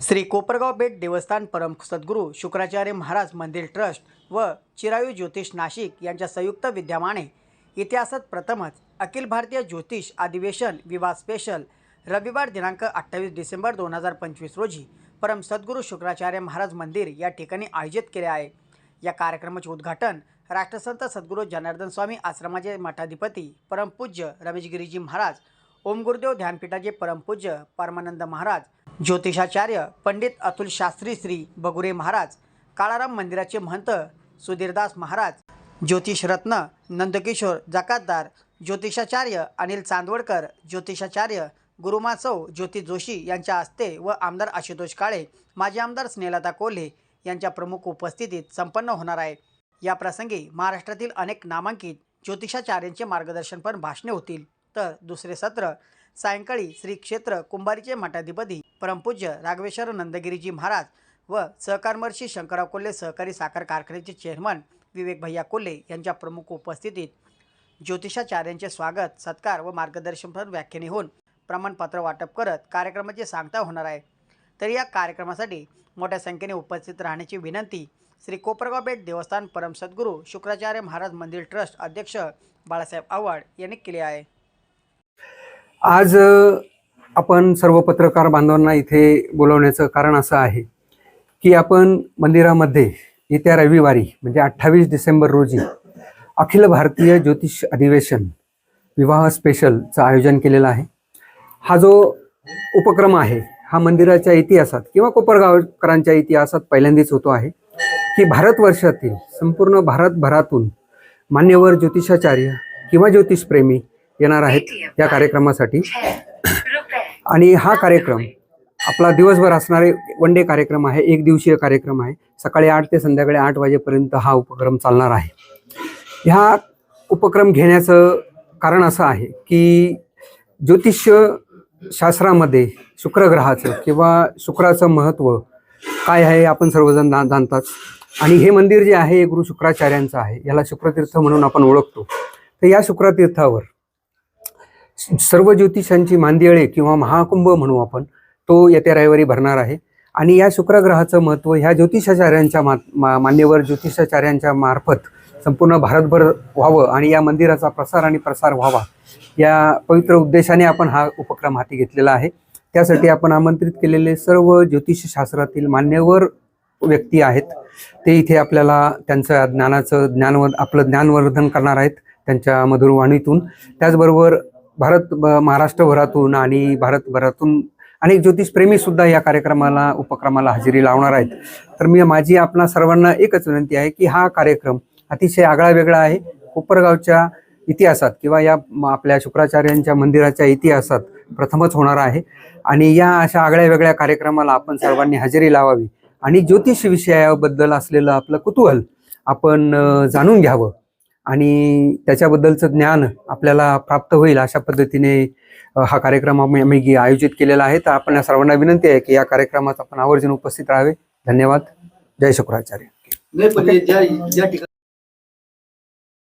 श्री कोपरगाव बेट देवस्थान परम सद्गुरू शुक्राचार्य महाराज मंदिर ट्रस्ट व चिरायू ज्योतिष नाशिक यांच्या संयुक्त विद्यमाने इतिहासात प्रथमच अखिल भारतीय ज्योतिष अधिवेशन विवाह स्पेशल रविवार दिनांक अठ्ठावीस डिसेंबर दोन हजार पंचवीस रोजी परम सद्गुरू शुक्राचार्य महाराज मंदिर या ठिकाणी आयोजित केले आहे. या कार्यक्रमाचे उद्घाटन राष्ट्रसंत सद्गुरू जनार्दन स्वामी आश्रमाचे मठाधिपती परमपूज्य रमेशगिरीजी महाराज ओम गुरुदेव ध्यानपीठाचे परमपूज्य परमानंद महाराज ज्योतिषाचार्य पंडित अतुल शास्त्री श्री बगुरे महाराज काळाराम मंदिराचे महंत सुधीरदास महाराज ज्योतिषरत्न नंदकिशोर जकातदार ज्योतिषाचार्य अनिल चांदवडकर ज्योतिषाचार्य गुरुमासव ज्योती जोशी यांच्या हस्ते व आमदार आशुतोष काळे माजी आमदार स्नेहलता कोल्हे यांच्या प्रमुख उपस्थितीत संपन्न होणार आहे. या प्रसंगी महाराष्ट्रातील अनेक नामांकित ज्योतिषाचार्यांचे मार्गदर्शनपर भाषणे होतील. तर दुसरे सत्र सायंकाळी श्री क्षेत्र कुंभारीचे मठाधिपती परमपूज्य राघवेश्वर नंदगिरीजी महाराज व सहकारमर्षी शंकरराव कोल्हे सहकारी साखर कारखान्याचे चेअरमन विवेक भैया कोल्हे यांच्या प्रमुख उपस्थितीत ज्योतिषाचार्यांचे स्वागत सत्कार व मार्गदर्शनपर व्याख्याने होऊन प्रमाणपत्र वाटप करत कार्यक्रमाची सांगता होणार आहे. तर या कार्यक्रमासाठी मोठ्या संख्येने उपस्थित राहण्याची विनंती श्री कोपरगाव बेट देवस्थान परम सद्गुरू शुक्राचार्य महाराज मंदिर ट्रस्ट अध्यक्ष बाळासाहेब आव्हाड यांनी केले आहे. आज आपण सर्व पत्रकार बांधवांना इथे बोलवण्याचं कारण असं आहे की आपण मंदिरामध्ये येत्या रविवारी म्हणजे अठ्ठावीस डिसेंबर रोजी अखिल भारतीय ज्योतिष अधिवेशन विवाह स्पेशलचं आयोजन केलेलं आहे. हा जो उपक्रम आहे हा मंदिराच्या इतिहासात किंवा कोपरगावकरांच्या इतिहासात पहिल्यांदाच होतो आहे की भारतवर्षातील संपूर्ण भारतभरातून मान्यवर ज्योतिषाचार्य किंवा ज्योतिषप्रेमी येणार आहेत या कार्यक्रमासाठी. आणि हा कार्यक्रम आपला दिवसभर असणारे वन डे कार्यक्रम आहे एक दिवसीय कार्यक्रम आहे. सकाळी आठ ते संध्याकाळी आठ वाजेपर्यंत हा उपक्रम चालणार आहे. ह्या उपक्रम घेण्याचं कारण असं आहे की ज्योतिष शास्त्रामध्ये शुक्रग्रहाचं किंवा शुक्राचं महत्त्व काय आहे आपण सर्वजण जा जाणतात. आणि हे मंदिर जे आहे हे गुरु शुक्राचार्यांचं आहे. याला शुक्रतीर्थ म्हणून आपण ओळखतो. तर या शुक्रतीर्थावर सर्व ज्योतिषांची मांदियाळे किंवा महाकुंभ म्हणू आपण तो येत्या रविवारी भरणार आहे. आणि या शुक्रग्रहाचं महत्त्व ह्या ज्योतिषाचार्यांच्या मा मा- मान्यवर ज्योतिषाचार्यांच्या मार्फत संपूर्ण भारतभर व्हावं आणि या मंदिराचा प्रसार आणि प्रसार व्हावा या पवित्र उद्देशाने आपण हा उपक्रम हाती घेतलेला आहे. त्यासाठी आपण आमंत्रित केलेले सर्व ज्योतिषशास्त्रातील मान्यवर व्यक्ती आहेत. ते इथे आपल्याला त्यांचं ज्ञानाचं ज्ञानव आपलं ज्ञानवर्धन करणार आहेत त्यांच्या मधुर वाणीतून. त्याचबरोबर भारत महाराष्ट्रभरातून आणि भारतभरातून अनेक ज्योतिषप्रेमी सुद्धा या कार्यक्रमाला उपक्रमाला हजेरी लावणार आहेत. तर मी माझी आपणा सर्वांना एकच विनंती आहे की हा कार्यक्रम अतिशय आगळा वेगळा आहे. कोपरगावच्या इतिहासात किंवा या आपल्या शुक्राचार्यांच्या मंदिराच्या इतिहासात प्रथमच होणार आहे. आणि या अशा आगळ्या वेगळ्या कार्यक्रमाला आपण सर्वांनी हजेरी लावावी. आणि ज्योतिष विषयाबद्दल असलेलं आपलं कुतूहल आपण जाणून घ्यावं. आणि त्याच्याबद्दलचं ज्ञान आपल्याला प्राप्त होईल अशा पद्धतीने हा कार्यक्रम आम्ही आम्ही आयोजित केलेला आहे. तर आपण या सर्वांना विनंती आहे की या कार्यक्रमात आपण आवर्जून उपस्थित राहावे. धन्यवाद. जय शुक्राचार्य.